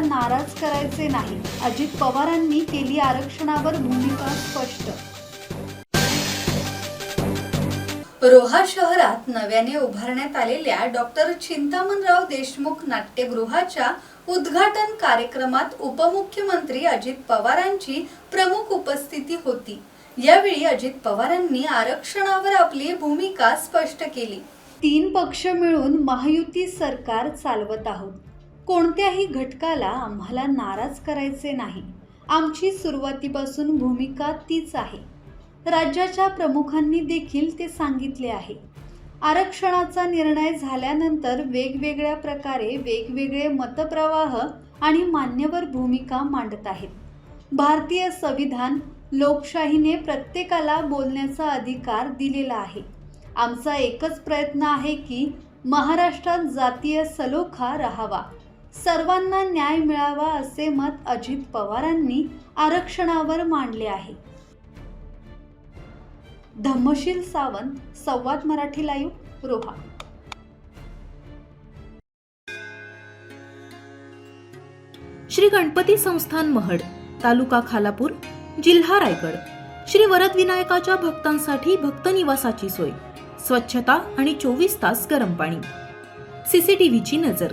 नाराज करायचे नाही. अजित पवारांनी केली आरक्षणावर भूमिका स्पष्ट. रोहा शहरात नव्याने उभारण्यात आलेल्या डॉक्टर चिंतामणराव देशमुख नाट्यगृहाच्या उद्घाटन कार्यक्रमात उपमुख्यमंत्री अजित पवारांची प्रमुख उपस्थिती होती. यावेळी अजित पवारांनी आरक्षणावर आपली भूमिका स्पष्ट केली. तीन पक्ष मिळून महायुती सरकार चालवत आहोत. कोणत्याही घटकाला आम्हाला नाराज करायचे नाही. आमची सुरुवातीपासून भूमिका तीच आहे. राज्याच्या प्रमुखांनी देखील ते सांगितले आहे. आरक्षणाचा निर्णय झाल्यानंतर वेगवेगळ्या प्रकारे वेगवेगळे मतप्रवाह आणि मान्यवर भूमिका मांडत आहेत. भारतीय संविधान लोकशाहीने प्रत्येकाला बोलण्याचा अधिकार दिलेला आहे. आमचा एकच प्रयत्न आहे की महाराष्ट्रात जातीय सलोखा राहावा. सर्वांना न्याय मिळावा असे मत अजित पवारांनी आरक्षणावर मांडले आहे. धम्मशील सावंत संवाद मराठी लाईव्ह रोहा. श्री गणपती संस्थान महड तालुका खालापूर जिल्हा रायगड. श्री वरद विनायकाच्या भक्तांसाठी भक्त निवासाची सोय स्वच्छता आणि चोवीस तास गरम पाणी. सीसीटीव्हीची नजर.